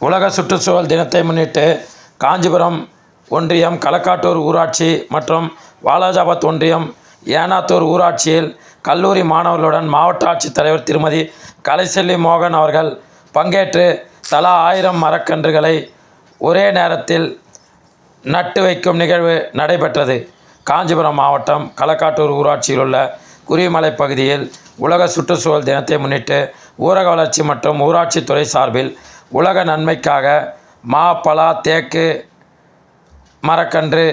உலக சுற்றுச்சூழல் தினத்தை முன்னிட்டு காஞ்சிபுரம் ஒன்றியம் களக்காட்டூர் ஊராட்சி மற்றும் வாலாஜாபாத் ஒன்றியம் ஏனாத்தூர் ஊராட்சியில் கல்லூரி மாணவர்களுடன் மாவட்ட ஆட்சித்தலைவர் திருமதி கலைசெல்வி மோகன் அவர்கள் பங்கேற்று தலா ஆயிரம் மரக்கன்றுகளை ஒரே நேரத்தில் நட்டு வைக்கும் நிகழ்வு நடைபெற்றது. காஞ்சிபுரம் மாவட்டம் களக்காட்டூர் ஊராட்சியில் உள்ள குருவிமலை பகுதியில் உலக சுற்றுச்சூழல் தினத்தை முன்னிட்டு ஊரக வளர்ச்சி மற்றும் ஊராட்சித்துறை சார்பில் உலக நன்மைக்காக மா பலா தேக்கு மரக்கன்று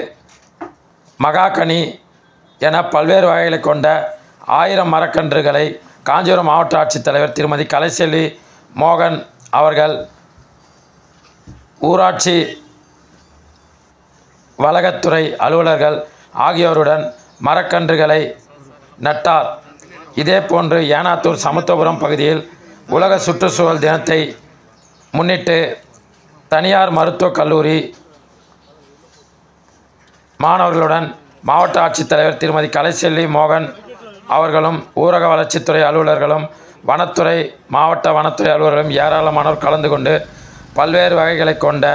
மகாகனி என பல்வேறு வகைகளை கொண்ட ஆயிரம் மரக்கன்றுகளை காஞ்சிபுரம் மாவட்ட ஆட்சித்தலைவர் திருமதி கலைசெல்வி மோகன் அவர்கள் ஊராட்சி வளகத்துறை அலுவலர்கள் ஆகியோருடன் மரக்கன்றுகளை நட்டார். இதேபோன்று ஏனாத்தூர் சமத்துவபுரம் பகுதியில் உலக சுற்றுச்சூழல் தினத்தை முன்னிட்டு தனியார் மருத்துவக் கல்லூரி மாணவர்களுடன் மாவட்ட ஆட்சித்தலைவர் திருமதி கலைசெல்வி மோகன் அவர்களும் ஊரக வளர்ச்சித்துறை அலுவலர்களும் வனத்துறை மாவட்ட வனத்துறை அலுவலர்களும் ஏராளமானோர் கலந்து கொண்டு பல்வேறு வகைகளை கொண்ட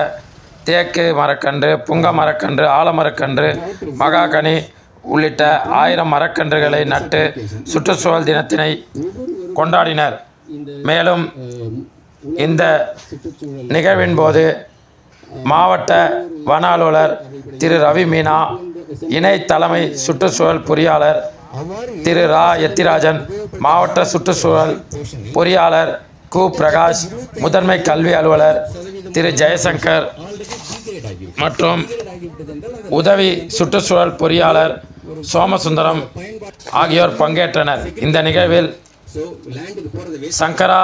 தேக்கு மரக்கன்று புங்க மரக்கன்று ஆலமரக்கன்று மகாகனி உள்ளிட்ட ஆயிரம் மரக்கன்றுகளை நட்டு சுற்றுச்சூழல் தினத்தினை கொண்டாடினர். மேலும் இந்த நிகழ்வின் போது மாவட்ட வன அலுவலர் திரு ரவி மீனா இணை தலைமை சுற்றுச்சூழல் பொறியாளர் திரு ரா. எத்திராஜன் மாவட்ட சுற்றுச்சூழல் பொறியாளர் கு. பிரகாஷ் முதன்மை கல்வி அலுவலர் திரு. ஜெயசங்கர் மற்றும் உதவி சுற்றுச்சூழல் பொறியாளர் சோமசுந்தரம் ஆகியோர் பங்கேற்றனர். இந்த நிகழ்வில் சங்கரா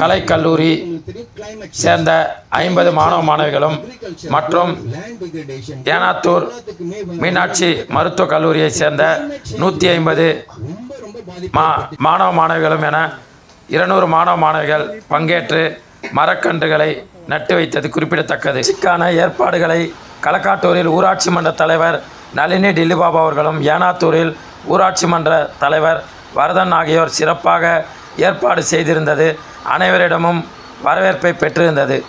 கலைக்கல்லூரி சேர்ந்த ஐம்பது மாணவ மாணவிகளும் மற்றும் ஏனாத்தூர் மீனாட்சி மருத்துவக் கல்லூரியைச் சேர்ந்த நூற்றி ஐம்பது மா மாணவ மாணவிகளும் என இருநூறு மாணவ மாணவிகள் பங்கேற்று மரக்கன்றுகளை நட்டு வைத்தது குறிப்பிடத்தக்கது. இதற்கான ஏற்பாடுகளை களக்காட்டூரில் ஊராட்சி மன்ற தலைவர் நளினி டில்லிபாபு அவர்களும் ஏனாத்தூரில் ஊராட்சி மன்ற தலைவர் வரதன் ஆகியோர் சிறப்பாக ஏற்பாடு செய்திருந்தது. அனைவரிடமும் வரவேற்பை பெற்றிருந்தது.